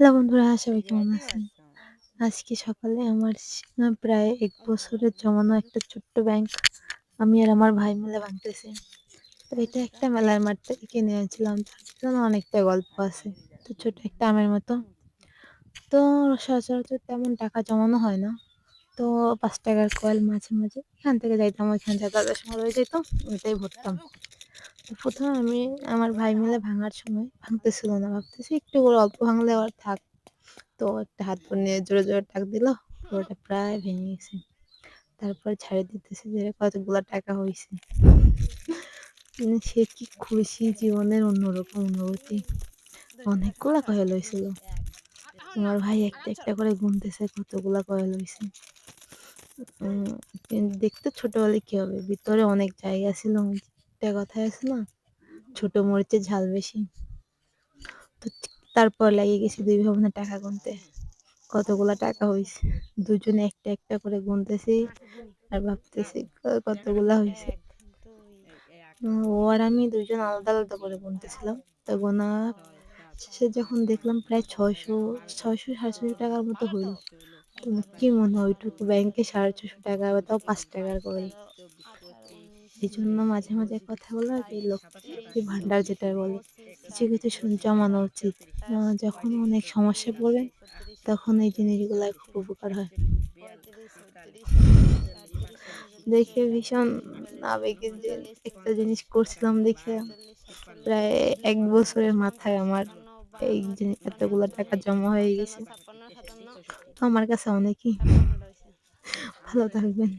Hello বন্ধুরা সবাই কেমন আছেন? আজকে সকালে আমার প্রায় এক বছরের জমানো একটা ছোট্ট ব্যাংক আমি আর আমার ভাই মিলে ভাঙতেছি। তো এটা একটা মেলার মাঠ থেকে কিনে এনেছিলাম তার জন্য অনেকটা গল্প আছে। তো ছোট একটা আমের মতো। তো সচরাচর তেমন টাকা জমানো হয় না। তো পাঁচ টাকার কয়েল মাঝে মাঝে এখান থেকে যাইতাম ওইখান থেকে তাদের সময় রয়ে যেতাম ওইটাই ভরতাম। প্রথমে আমি আমার ভাই মিলে ভাঙার সময় ভাঙতেছিল না, ভাবতেছি একটু করে অল্প ভাঙলে আবার থাক। তো একটা হাত নিয়ে জোরে জোরে টাক দিল, পুরোটা প্রায় ভেঙে গেছে। তারপর ছাড়ে দিতেছে যে কতগুলো টাকা হয়েছে মানে সে কি খুশি জীবনের অন্যরকম অনুভূতি। অনেকগুলা কয়েল হয়েছিল আমার ভাই একটা একটা করে গুনতেছে কতগুলা কয়েল হয়েছে দেখতে ছোট হলে কি হবে? ভিতরে অনেক জায়গা ছিল একটা কথায় আছে না? ছোট মরিচের ঝাল বেশি। তো তারপর লাগিয়ে গেছি দুই ভাবনা টাকা গুনতে। কতগুলা টাকা হয়েছে দুজনে একটা একটা করে গুনতেছি আর ভাবতেছি কতগুলা হয়েছে ও আর আমি দুজন আলাদা আলাদা করে গুনতেছিলাম। তো গোনা শেষে যখন দেখলাম প্রায় ছয়শো ছয়শো, সাড়ে টাকার মতো হইল। তো কি মনে হয় ওইটুকু ব্যাংকে সাড়ে ছশো টাকা বা তাও পাঁচ টাকার করে? এই জন্য মাঝে মাঝে কথা বলা কি লক্ষ্মী ভান্ডার যেটা বলে। কিছু কিছু জমানো উচিত। যখন অনেক সমস্যা পড়ে তখন এই জিনিসগুলো খুব উপকার হয়। দেখে ভীষণ আবেগের যে একটা জিনিস করছিলাম দেখে প্রায় এক বছরের মাথায় আমার এই জিনিস এতগুলো টাকা জমা হয়ে গেছে। তো আমার কাছে অনেকই ভালো থাকবেন।